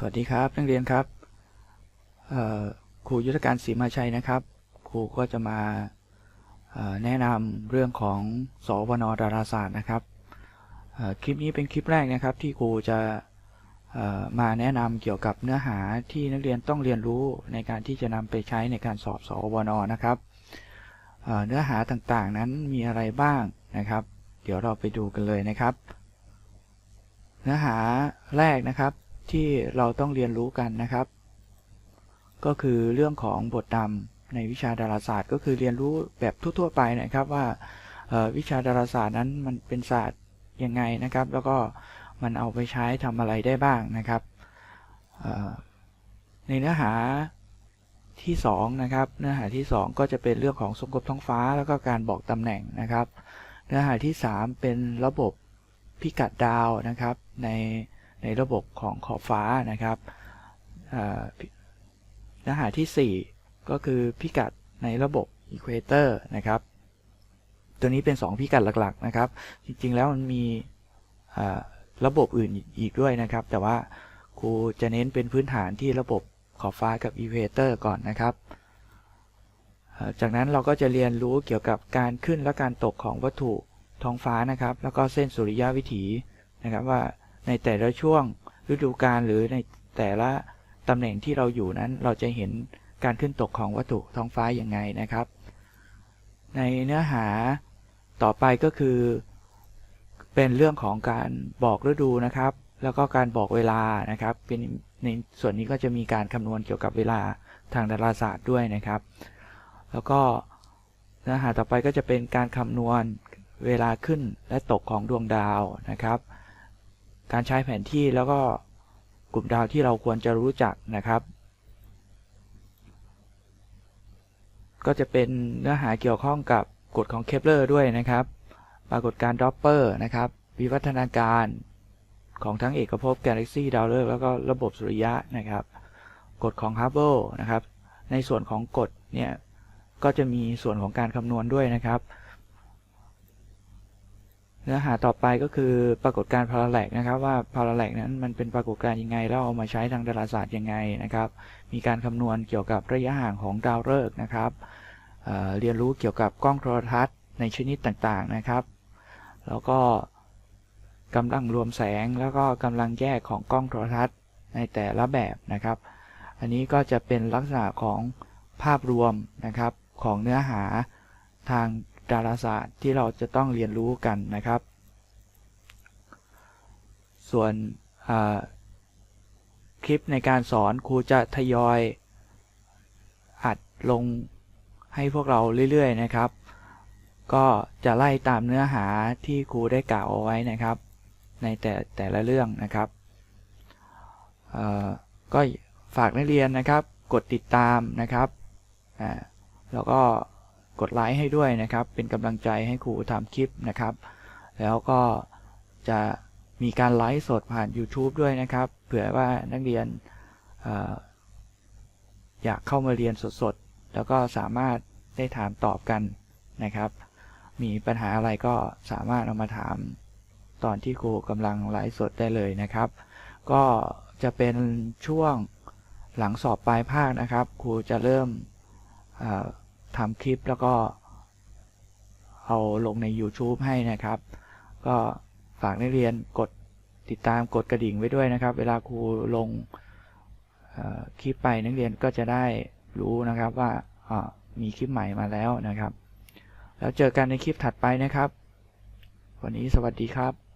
สวัสดีครับนักเรียนครับครูยุทธการศรีมาชัยนะครับ ครูก็จะมาแนะนำเรื่องของสวนดาราศาสตร์นะครับคลิปนี้เป็นคลิปแรกนะครับที่ครูจะมาแนะนำเกี่ยวกับเนื้อหาที่นักเรียนต้องเรียนรู้ในการที่จะนำไปใช้ในการสอบสวนนะครับเนื้อหาต่างๆนั้นมีอะไรบ้างนะครับ เดี๋ยวเราไปดูกันเลยนะครับ เนื้อหาแรกนะครับ ที่เราต้องเรียนรู้กันนะครับ ก็คือเรื่องของบทนำในวิชาดาราศาสตร์ ก็คือเรียนรู้แบบทั่ว ๆ ไปนะครับว่าวิชาดาราศาสตร์นั้นมันเป็นศาสตร์ยังไงนะครับ แล้วก็มันเอาไปใช้ทำอะไรได้บ้างนะครับ ในเนื้อหาที่2นะครับเนื้อหาที่ 2 ก็จะเป็นเรื่องของสมกบท้องฟ้า แล้วก็การบอกตำแหน่งนะครับ เนื้อหาที่ 3 เป็นระบบพิกัดดาวนะครับ ใน ในระบบของขอบฟ้านะครับเอ่อพิเนื้อหาที่ 4 ก็คือพิกัดในระบบอีควอเตอร์นะครับ ตัวนี้เป็น 2 พิกัดหลักๆนะครับ จริงๆแล้วมันมีระบบอื่นอีกด้วยนะครับ แต่ว่าครูจะเน้นเป็นพื้นฐานที่ระบบขอบฟ้ากับอีควอเตอร์ก่อนนะครับ จากนั้นเราก็จะเรียนรู้เกี่ยวกับการขึ้นและการตกของวัตถุท้องฟ้านะครับ แล้วก็เส้นสุริยวิถีนะครับว่า ในแต่ละช่วงฤดูกาลหรือในแต่ละตำแหน่งที่เราอยู่นั้นเราจะเห็นการขึ้นตกของวัตถุท้องฟ้าอย่างไงนะครับ ในเนื้อหาต่อไปก็คือ เป็นเรื่องของการบอกฤดูนะครับ แล้วก็การบอกเวลานะครับ เป็นในส่วนนี้ก็จะมีการคำนวณเกี่ยวกับเวลาทางดาราศาสตร์ด้วยนะครับ แล้วก็เนื้อหาต่อไปก็จะเป็นการคำนวณเวลาขึ้นและตกของดวงดาวนะครับ การใช้แผนที่แล้วก็กลุ่มดาวที่เราควรจะรู้จักนะครับ ก็จะเป็นเนื้อหาเกี่ยวข้องกับกฎของเคปเลอร์ด้วยนะครับ ปรากฏการณ์ดอปเปอร์นะครับวิวัฒนาการของทั้งเอกภพกาแล็กซีดาวฤกษ์แล้วก็ระบบสุริยะนะครับ กฎของฮับเบิลนะครับ ในส่วนของกฎเนี่ย ก็จะมีส่วนของการคำนวณด้วยนะครับ เนื้อหาต่อไปก็คือปรากฏการณ์พาราแลกนะครับว่าพาราแลกนั้นมันเป็นปรากฏการณ์ยังไงแล้วเอามาใช้ทางดาราศาสตร์ยังไงนะครับ มีการคำนวณเกี่ยวกับระยะห่างของดาวฤกษ์นะครับเเรียนรู้เกี่ยวกับกล้องโทรทัศน์ในชนิดต่างๆนะครับ แล้วก็กำลังรวมแสงแล้วก็กำลังแยกของกล้องโทรทัศน์ในแต่ละแบบนะครับ อันนี้ก็จะเป็นลักษณะของภาพรวมนะครับของเนื้อหาทาง ดาราศาสตร์ที่เราจะต้องเรียนรู้กันนะครับ ส่วนคลิปในการสอนครูจะทยอยอัดลงให้พวกเราเรื่อยๆนะครับ ก็จะไล่ตามเนื้อหาที่ครูได้กล่าวเอาไว้นะครับ ในแต่แต่ละเรื่องนะครับก็ฝากนักเรียนนะครับ กดติดตามนะครับแล้วก็ กดไลค์ให้ด้วยนะครับ เป็นกำลังใจให้ครูทำคลิปนะครับ แล้วก็จะมีการไลฟ์สดผ่าน YouTube ด้วยนะครับ เผื่อว่านักเรียนออยากเข้ามาเรียนสดๆ แล้วก็สามารถได้ถามตอบกันนะครับ มีปัญหาอะไรก็สามารถเอามาถามตอนที่ครูกำลังไลฟ์สดได้เลยนะครับ ก็จะเป็นช่วงหลังสอบปลายภาคนะครับ ครูจะเริ่มอ ทำคลิปแล้วก็เอาลงใน YouTube ให้นะครับ ก็ฝากนักเรียนกดติดตามกดกระดิ่งไว้ด้วยนะครับ เวลาครูลงคลิปไปนักเรียนก็จะได้รู้นะครับว่ามีคลิปใหม่มาแล้วนะครับ แล้วเจอกันในคลิปถัดไปนะครับ วันนี้สวัสดีครับ